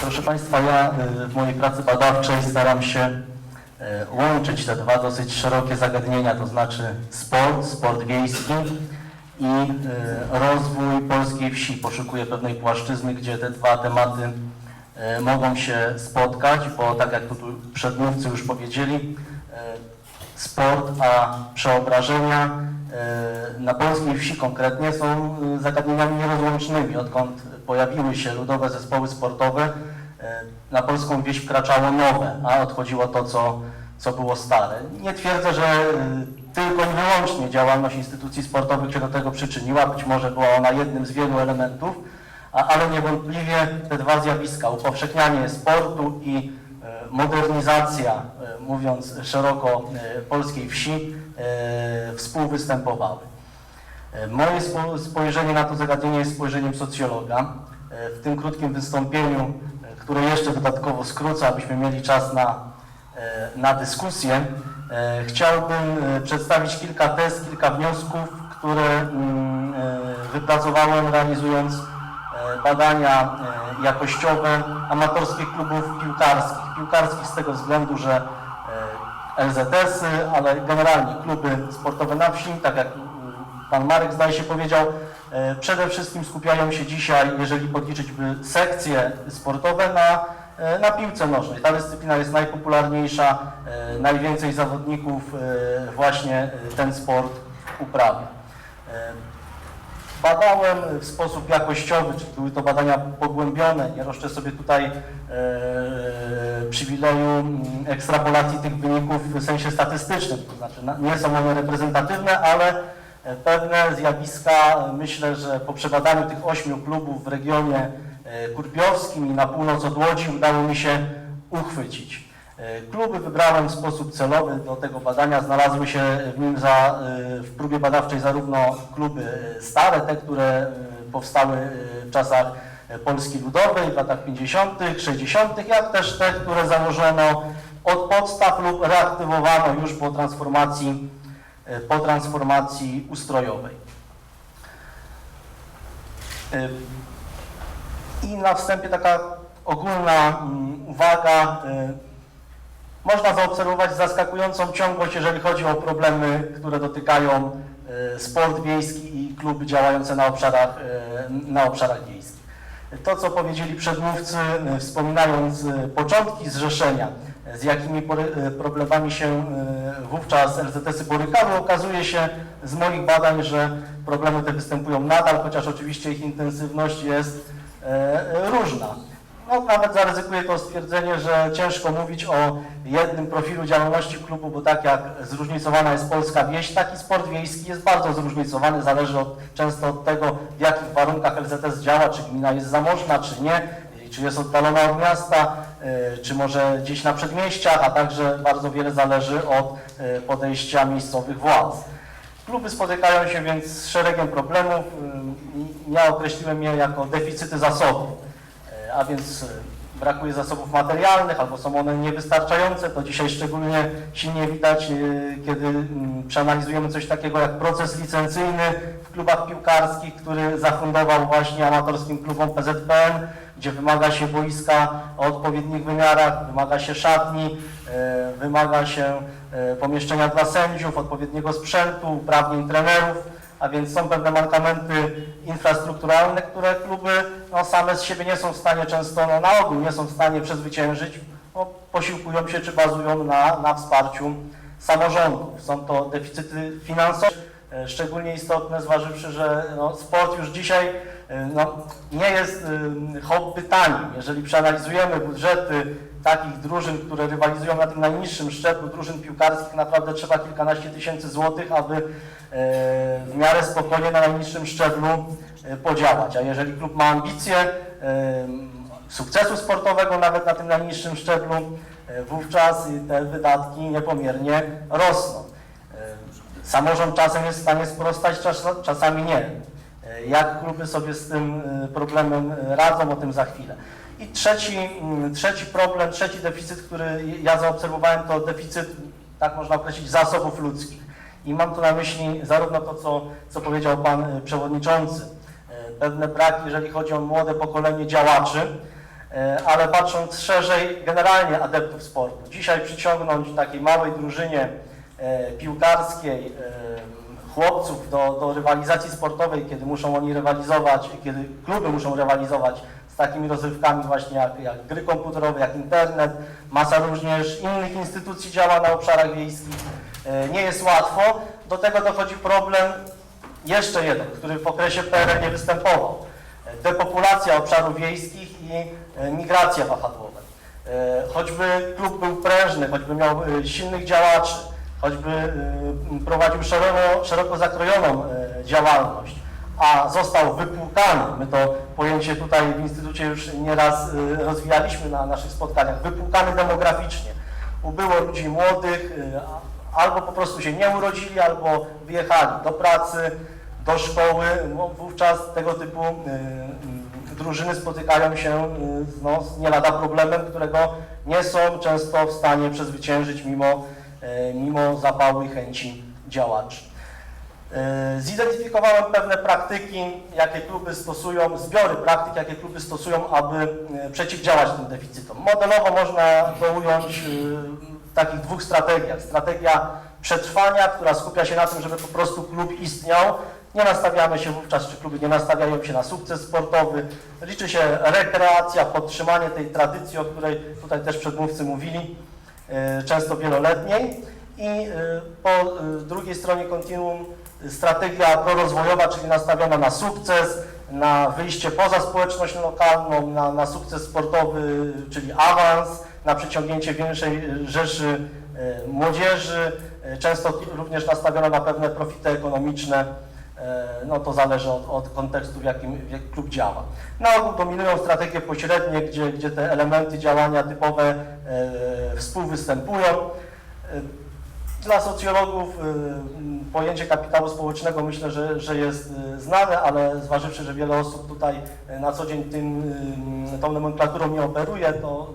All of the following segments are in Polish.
Proszę Państwa, ja y, w mojej pracy badawczej staram się y, łączyć te dwa dosyć szerokie zagadnienia, to znaczy sport, sport wiejski i y, rozwój polskiej wsi. Poszukuję pewnej płaszczyzny, gdzie te dwa tematy mogą się spotkać, bo tak jak tu przedmówcy już powiedzieli, sport, a przeobrażenia na polskiej wsi konkretnie są y, zagadnieniami nierozłącznymi. Odkąd pojawiły się ludowe zespoły sportowe, y, na polską wieś wkraczało nowe, a odchodziło to, co, co było stare. Nie twierdzę, że tylko i wyłącznie działalność instytucji sportowych się do tego przyczyniła, być może była ona jednym z wielu elementów, ale niewątpliwie te dwa zjawiska, upowszechnianie sportu i e, modernizacja, e, mówiąc szeroko, e, polskiej wsi, e, współwystępowały. Moje spo- spojrzenie na to zagadnienie jest spojrzeniem socjologa. W tym krótkim wystąpieniu, które jeszcze dodatkowo skrócę, abyśmy mieli czas na, na dyskusję, chciałbym przedstawić kilka tez, kilka wniosków, które mm, wypracowałem realizując badania e, jakościowe amatorskich klubów piłkarskich. Piłkarskich z tego względu, że e, LZS-y, ale generalnie kluby sportowe na wsi, tak jak pan Marek zdaje się powiedział, e, przede wszystkim skupiają się dzisiaj, jeżeli podliczyć by sekcje sportowe na, e, na piłce nożnej. Ta dyscyplina jest najpopularniejsza, e, najwięcej zawodników e, właśnie e, ten sport uprawia. Badałem w sposób jakościowy, czy były to badania pogłębione, nie roszczę sobie tutaj e, przywileju mm, ekstrapolacji tych wyników w sensie statystycznym, to znaczy na- nie są one reprezentatywne, ale e, pewne zjawiska, e, myślę, że po przebadaniu tych ośmiu klubów w regionie e, kurpiowskim i na północ od Łodzi udało mi się uchwycić. E, Kluby wybrałem w sposób celowy do tego badania. Znalazły się w nim za, e, w próbie badawczej zarówno kluby e, stare, te, które powstały w czasach Polski Ludowej w latach 50., 60., jak też te, które założono od podstaw lub reaktywowano już po transformacji, po transformacji ustrojowej. I na wstępie taka ogólna mm, uwaga. Można zaobserwować zaskakującą ciągłość, jeżeli chodzi o problemy, które dotykają e, sport wiejski i kluby działające na obszarach, e, na obszarach wiejskich. To, co powiedzieli przedmówcy, e, wspominając początki zrzeszenia, z jakimi problemami się wówczas LZS-y borykały, okazuje się z moich badań, że problemy te występują nadal, chociaż oczywiście ich intensywność jest różna. No, nawet zaryzykuję to stwierdzenie, że ciężko mówić o jednym profilu działalności klubu, bo tak jak zróżnicowana jest polska wieś, taki sport wiejski jest bardzo zróżnicowany, zależy od, często od tego, w jakich warunkach LZS działa, czy gmina jest zamożna, czy nie, czy jest oddalona od miasta, e, czy może gdzieś na przedmieściach, a także bardzo wiele zależy od e, podejścia miejscowych władz. Kluby spotykają się więc z szeregiem problemów. Ja określiłem je jako deficyty zasobów, a więc e, brakuje zasobów materialnych albo są one niewystarczające. To dzisiaj szczególnie silnie widać, e, kiedy mm, przeanalizujemy coś takiego jak proces licencyjny w klubach piłkarskich, który zafundował właśnie amatorskim klubom PZPN, gdzie wymaga się boiska o odpowiednich wymiarach, wymaga się szatni, e, wymaga się pomieszczenia dla sędziów, odpowiedniego sprzętu, uprawnień trenerów, a więc są pewne mankamenty infrastrukturalne, które kluby no, same z siebie nie są w stanie często, no, na ogół nie są w stanie przezwyciężyć, no, posiłkują się czy bazują na, na wsparciu samorządów. Są to deficyty finansowe, e, szczególnie istotne, zważywszy, że no, sport już dzisiaj no, nie jest e, hobby tanim. Jeżeli przeanalizujemy budżety takich drużyn, które rywalizują na tym najniższym szczeblu drużyn piłkarskich, naprawdę trzeba kilkanaście tysięcy złotych, aby e, w miarę spokojnie na najniższym szczeblu e, podziałać. A jeżeli klub ma ambicje sukcesu sportowego nawet na tym najniższym szczeblu, wówczas te wydatki niepomiernie rosną. Samorząd czasem jest w stanie sprostać, czas- czasami nie. E, Jak kluby sobie z tym e, problemem e, radzą, o tym za chwilę. I trzeci, mm, trzeci problem, trzeci deficyt, który ja zaobserwowałem, to deficyt, tak można określić, zasobów ludzkich. I mam tu na myśli zarówno to, co, co powiedział Pan Przewodniczący, pewne braki, jeżeli chodzi o młode pokolenie działaczy, ale patrząc szerzej, generalnie adeptów sportu. Dzisiaj przyciągnąć takiej małej drużynie piłkarskiej chłopców do, do rywalizacji sportowej, kiedy muszą oni rywalizować, kiedy kluby muszą rywalizować z takimi rozrywkami właśnie jak, jak gry komputerowe, jak internet, masa również innych instytucji działa na obszarach wiejskich. E, Nie jest łatwo. Do tego dochodzi problem jeszcze jeden, który w okresie PRL nie występował. E, Depopulacja obszarów wiejskich i e, migracja wahadłowa. E, Choćby klub był prężny, choćby miał e, silnych działaczy, choćby e, prowadził szeroko, szeroko zakrojoną e, działalność, a został wypłukany, my to pojęcie tutaj w Instytucie już nieraz e, rozwijaliśmy na naszych spotkaniach, wypłukany demograficznie. Ubyło ludzi młodych, albo po prostu się nie urodzili, albo wyjechali do pracy, do szkoły. No, Wówczas tego typu drużyny spotykają się z, no, z nie lada problemem, którego nie są często w stanie przezwyciężyć mimo, mimo zapału i chęci działaczy. E, Zidentyfikowałem pewne praktyki, jakie kluby stosują, zbiory praktyk, jakie kluby stosują, aby e, przeciwdziałać tym deficytom. Modelowo można to ująć e, w takich dwóch strategiach. Strategia przetrwania, która skupia się na tym, żeby po prostu klub istniał. Nie nastawiamy się wówczas, czy kluby nie nastawiają się na sukces sportowy. Liczy się rekreacja, podtrzymanie tej tradycji, o której tutaj też przedmówcy mówili, e, często wieloletniej. I e, po e, drugiej stronie kontinuum strategia prorozwojowa, czyli nastawiona na sukces, na wyjście poza społeczność lokalną, na, na sukces sportowy, czyli awans, na przyciągnięcie większej e, rzeszy e, młodzieży, e, często również nastawiona na pewne profity ekonomiczne. E, No to zależy od, od kontekstu, w jakim jak klub działa. Na ogół dominują strategie pośrednie, gdzie, gdzie te elementy działania typowe e, współwystępują. E, dla socjologów pojęcie kapitału społecznego myślę, że, że jest znane, ale zważywszy, że wiele osób tutaj na co dzień tym, tą nomenklaturą nie operuje, to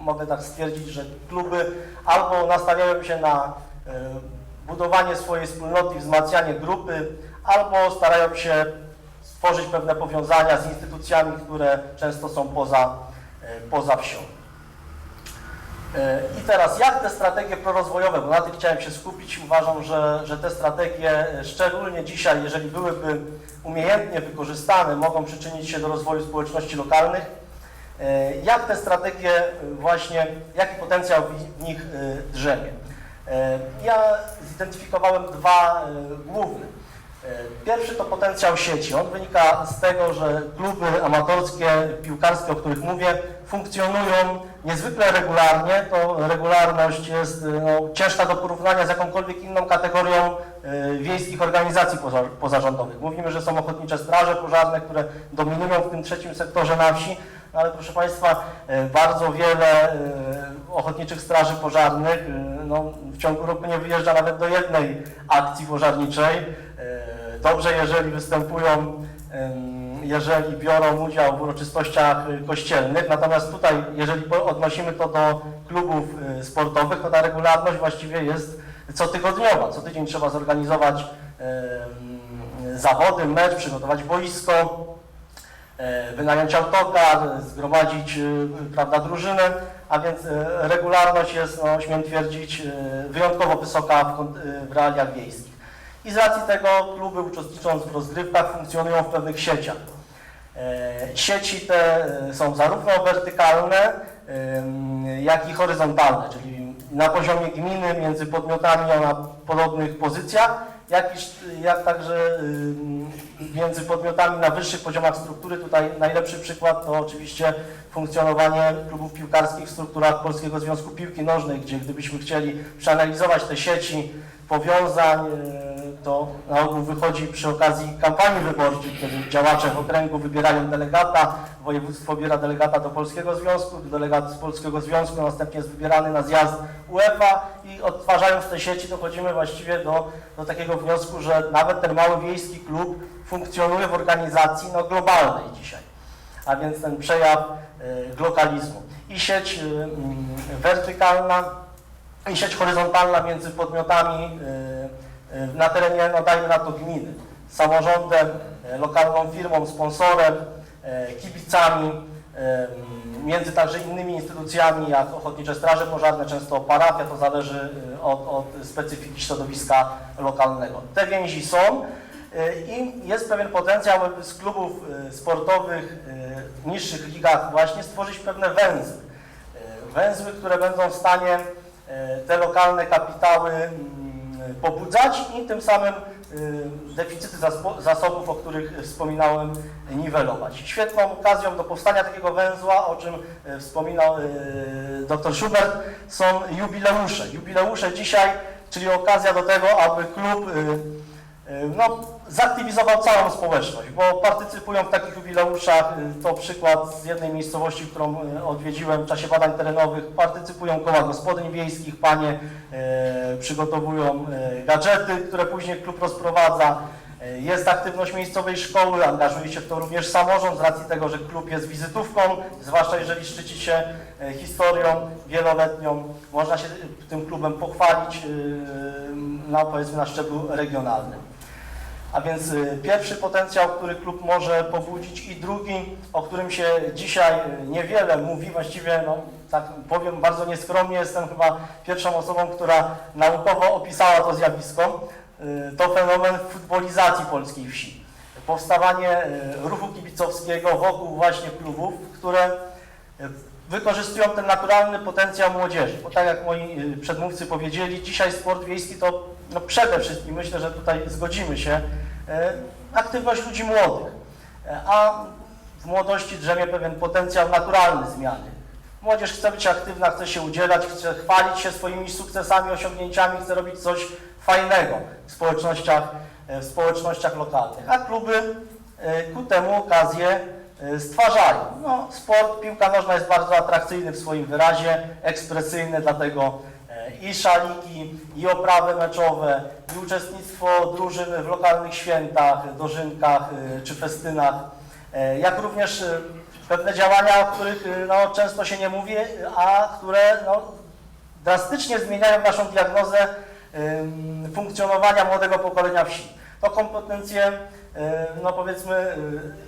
mogę tak stwierdzić, że kluby albo nastawiają się na budowanie swojej wspólnoty wzmacnianie grupy, albo starają się stworzyć pewne powiązania z instytucjami, które często są poza, y, poza wsią. E, I teraz jak te strategie prorozwojowe, bo na tym chciałem się skupić, uważam, że, że te strategie, e, szczególnie dzisiaj, jeżeli byłyby umiejętnie wykorzystane, mogą przyczynić się do rozwoju społeczności lokalnych. E, Jak te strategie e, właśnie, jaki potencjał w- nich e, drzemie? E, Ja zidentyfikowałem dwa e, główne. E, Pierwszy to potencjał sieci. On wynika z tego, że kluby amatorskie, piłkarskie, o których mówię, funkcjonują niezwykle regularnie. To regularność jest e, no, ciężka do porównania z jakąkolwiek inną kategorią e, wiejskich organizacji poza, pozarządowych. Mówimy, że są ochotnicze straże pożarne, które dominują w tym trzecim sektorze na wsi, ale proszę Państwa, e, bardzo wiele e, ochotniczych straży pożarnych e, no, w ciągu roku nie wyjeżdża nawet do jednej akcji pożarniczej. Dobrze, jeżeli występują, jeżeli biorą udział w uroczystościach kościelnych, natomiast tutaj, jeżeli odnosimy to do klubów sportowych, to ta regularność właściwie jest cotygodniowa. Co tydzień trzeba zorganizować zawody, mecz, przygotować boisko, wynająć autokar, zgromadzić e, prawda, drużynę, a więc e, regularność jest, no, śmiem twierdzić, e, wyjątkowo wysoka w, e, w realiach wiejskich. I z racji tego kluby uczestnicząc w rozgrywkach funkcjonują w pewnych sieciach. E, Sieci te e, są zarówno wertykalne, jak i horyzontalne, czyli na poziomie gminy między podmiotami o podobnych pozycjach, jak, iż, jak także ym, między podmiotami na wyższych poziomach struktury. Tutaj najlepszy przykład to oczywiście funkcjonowanie klubów piłkarskich w strukturach Polskiego Związku Piłki Nożnej, gdzie gdybyśmy chcieli przeanalizować te sieci powiązań, e, to na ogół wychodzi przy okazji kampanii wyborczej, kiedy działacze w okręgu wybierają delegata, województwo wybiera delegata do Polskiego Związku, delegat z Polskiego Związku następnie jest wybierany na zjazd UEFA i odtwarzając te sieci dochodzimy właściwie do, do takiego wniosku, że nawet ten mały wiejski klub funkcjonuje w organizacji no, globalnej dzisiaj, a więc ten przejaw e, glokalizmu. I sieć e, mm, wertykalna, i sieć horyzontalna między podmiotami y, y, na terenie, no dajmy na to gminy, samorządem, y, lokalną firmą, sponsorem, y, kibicami, y, między także innymi instytucjami, jak Ochotnicze Straże Pożarne, często parafia, to zależy y, od, od specyfiki środowiska lokalnego. Te więzi są y, i jest pewien potencjał, z klubów y, sportowych y, w niższych ligach właśnie stworzyć pewne węzły. Y, Węzły, które będą w stanie y, te lokalne kapitały mm, pobudzać i tym samym y, deficyty zasobów, o których wspominałem, niwelować. Świetną okazją do powstania takiego węzła, o czym y, wspominał y, dr Schubert, są jubileusze. Jubileusze dzisiaj, czyli okazja do tego, aby klub y, y, no, zaktywizował całą społeczność, bo partycypują w takich jubileuszach, y, to przykład z jednej miejscowości, którą y, odwiedziłem w czasie badań terenowych, partycypują koła gospodyń wiejskich, panie e, przygotowują gadżety, które później klub rozprowadza, jest aktywność miejscowej szkoły, angażuje się w to również samorząd z racji tego, że klub jest wizytówką, zwłaszcza jeżeli szczyci się historią wieloletnią, można się tym klubem pochwalić na, powiedzmy, na szczeblu regionalnym. A więc y, pierwszy potencjał, który klub może pobudzić i drugi, o którym się dzisiaj y, niewiele mówi, właściwie no, tak powiem bardzo nieskromnie, jestem chyba pierwszą osobą, która naukowo opisała to zjawisko, y, to fenomen futbolizacji polskiej wsi. Powstawanie ruchu kibicowskiego wokół właśnie klubów, które wykorzystują ten naturalny potencjał młodzieży. Bo tak jak moi y, przedmówcy powiedzieli, dzisiaj sport wiejski to no przede wszystkim, myślę, że tutaj zgodzimy się, e, aktywność ludzi młodych. A w młodości drzemie pewien potencjał naturalny zmiany. Młodzież chce być aktywna, chce się udzielać, chce chwalić się swoimi sukcesami, osiągnięciami, chce robić coś fajnego w społecznościach, e, w społecznościach lokalnych. A kluby ku temu okazję e, stwarzają. No, sport, piłka nożna jest bardzo atrakcyjny w swoim wyrazie, ekspresyjny, dlatego e, i szaliki, i oprawy meczowe, i uczestnictwo drużyn w lokalnych świętach, dożynkach e, czy festynach, jak również pewne działania, o których no, często się nie mówi, a które no, drastycznie zmieniają naszą diagnozę funkcjonowania młodego pokolenia wsi. To kompetencje, no powiedzmy,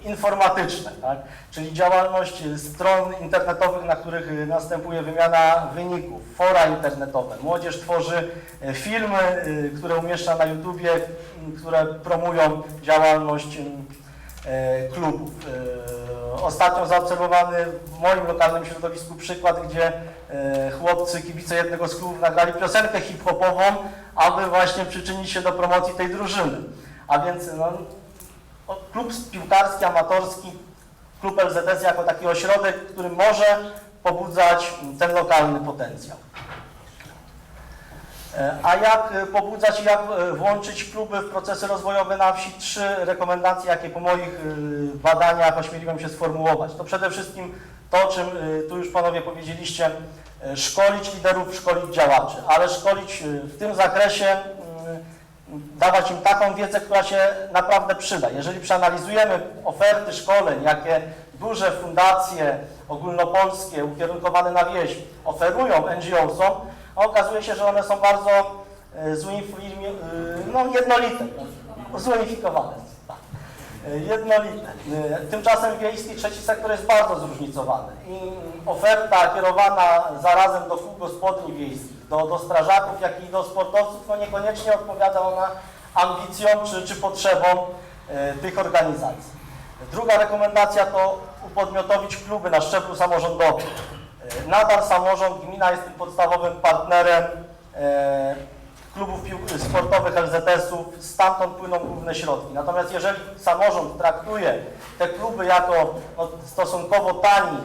y, informatyczne, tak? czyli działalność y, stron internetowych, na których y, następuje wymiana wyników, fora internetowe. Młodzież tworzy y, filmy, y, które umieszcza na YouTubie, y, które promują działalność y, klubów. Ostatnio zaobserwowany w moim lokalnym środowisku przykład, gdzie chłopcy, kibice jednego z klubów nagrali piosenkę hip-hopową, aby właśnie przyczynić się do promocji tej drużyny. A więc no, klub piłkarski, amatorski, klub LZS jako taki ośrodek, który może pobudzać ten lokalny potencjał. E, A jak e, pobudzać i jak e, włączyć kluby w procesy rozwojowe na wsi? Trzy rekomendacje, jakie po moich badaniach ośmieliłem się sformułować. To przede wszystkim to, o czym tu już Panowie powiedzieliście, szkolić liderów, szkolić działaczy, ale szkolić w tym zakresie, dawać im taką wiedzę, która się naprawdę przyda. Jeżeli przeanalizujemy oferty szkoleń, jakie duże fundacje ogólnopolskie ukierunkowane na wieś oferują NGO-som, okazuje się, że one są bardzo e, e, no, jednolite, no, zunifikowane. Tak. E, Jednolite. Tymczasem wiejski trzeci sektor jest bardzo zróżnicowany i oferta kierowana zarazem do kół gospodyń wiejskich, do, do strażaków, jak i do sportowców, no niekoniecznie odpowiada ona ambicjom czy, czy potrzebom e, tych organizacji. Druga rekomendacja to upodmiotowić kluby na szczeblu samorządowym. E, Nadal samorząd, gmina jest tym podstawowym partnerem e, klubów sportowych LZS-ów, stamtąd płyną główne środki. Natomiast jeżeli samorząd traktuje te kluby jako no, stosunkowo tani,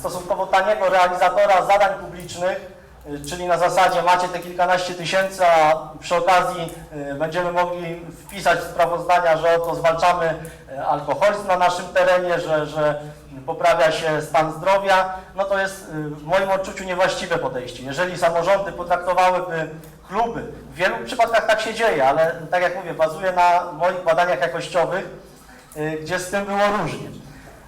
stosunkowo taniego realizatora zadań publicznych, y, czyli na zasadzie macie te kilkanaście tysięcy, a przy okazji y, będziemy mogli wpisać sprawozdania, że oto zwalczamy y, alkoholizm na naszym terenie, że, że poprawia się stan zdrowia, no to jest w moim odczuciu niewłaściwe podejście. Jeżeli samorządy potraktowałyby kluby, w wielu przypadkach tak się dzieje, ale tak jak mówię, bazuję na moich badaniach jakościowych, gdzie z tym było różnie.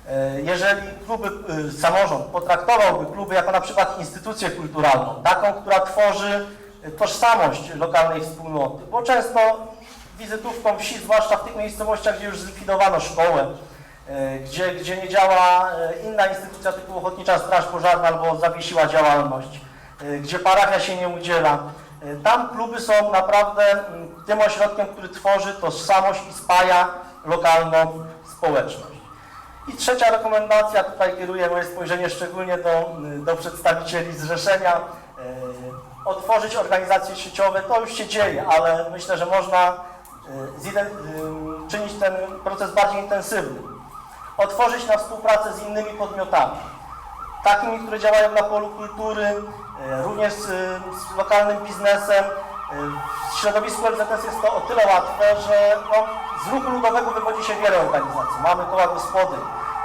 E, Jeżeli kluby, y, samorząd potraktowałby kluby jako na przykład instytucję kulturalną, taką, która tworzy y, tożsamość lokalnej wspólnoty, bo często wizytówką wsi, zwłaszcza w tych miejscowościach, gdzie już zlikwidowano szkołę, e, gdzie, gdzie nie działa e, inna instytucja typu Ochotnicza Straż Pożarna albo zawiesiła działalność, e, gdzie parafia się nie udziela. E, Tam kluby są naprawdę mm, tym ośrodkiem, który tworzy tożsamość i spaja lokalną społeczność. I trzecia rekomendacja, tutaj kieruję moje spojrzenie szczególnie do, do przedstawicieli zrzeszenia. E, Otworzyć organizacje sieciowe, to już się dzieje, ale myślę, że można e, ym, czynić ten proces bardziej intensywny. Otworzyć na współpracę z innymi podmiotami, takimi, które działają na polu kultury, e, również z, z lokalnym biznesem. W środowisku LZS jest to o tyle łatwe, że no, z ruchu ludowego wywodzi się wiele organizacji. Mamy koła gospody,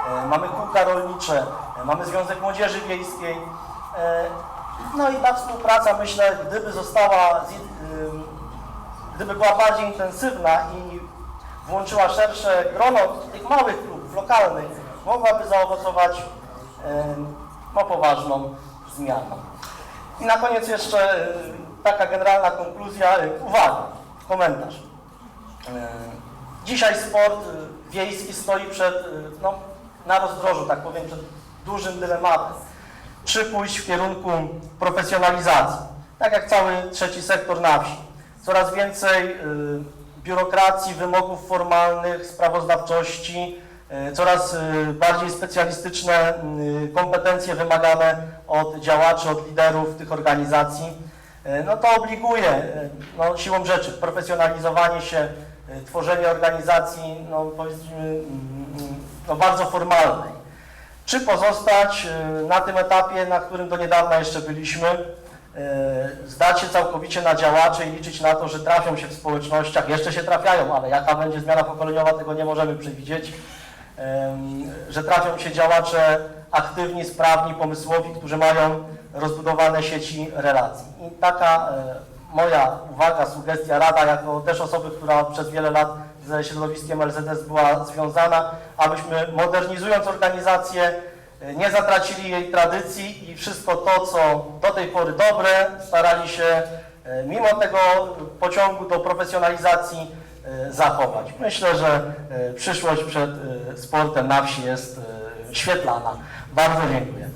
e, mamy kółka rolnicze, e, mamy Związek Młodzieży Wiejskiej. E, No i ta współpraca, myślę, gdyby została, gdyby była bardziej intensywna i włączyła szersze grono tych małych klubów lokalnych, mogłaby zaowocować no, poważną zmianą. I na koniec jeszcze taka generalna konkluzja, uwaga, komentarz. Y, Dzisiaj sport y, wiejski stoi przed, y, no, na rozdrożu, tak powiem, przed dużym dylematem. Czy pójść w kierunku profesjonalizacji, tak jak cały trzeci sektor na wsi. Coraz więcej biurokracji, wymogów formalnych, sprawozdawczości, coraz bardziej specjalistyczne kompetencje wymagane od działaczy, od liderów tych organizacji. Y, No to obliguje y, no, siłą rzeczy profesjonalizowanie się, y, tworzenie organizacji, no powiedzmy, mm, mm, no, bardzo formalnej. Czy pozostać na tym etapie, na którym do niedawna jeszcze byliśmy, zdać się całkowicie na działaczy i liczyć na to, że trafią się w społecznościach, jeszcze się trafiają, ale jaka będzie zmiana pokoleniowa, tego nie możemy przewidzieć, że trafią się działacze aktywni, sprawni, pomysłowi, którzy mają rozbudowane sieci relacji. I taka e, moja uwaga, sugestia, rada, jako też osoby, która przez wiele lat ze środowiskiem LZS była związana, abyśmy modernizując organizację e, nie zatracili jej tradycji i wszystko to, co do tej pory dobre, starali się e, mimo tego pociągu do profesjonalizacji zachować. Myślę, że przyszłość przed sportem na wsi jest świetlana. Bardzo dziękuję.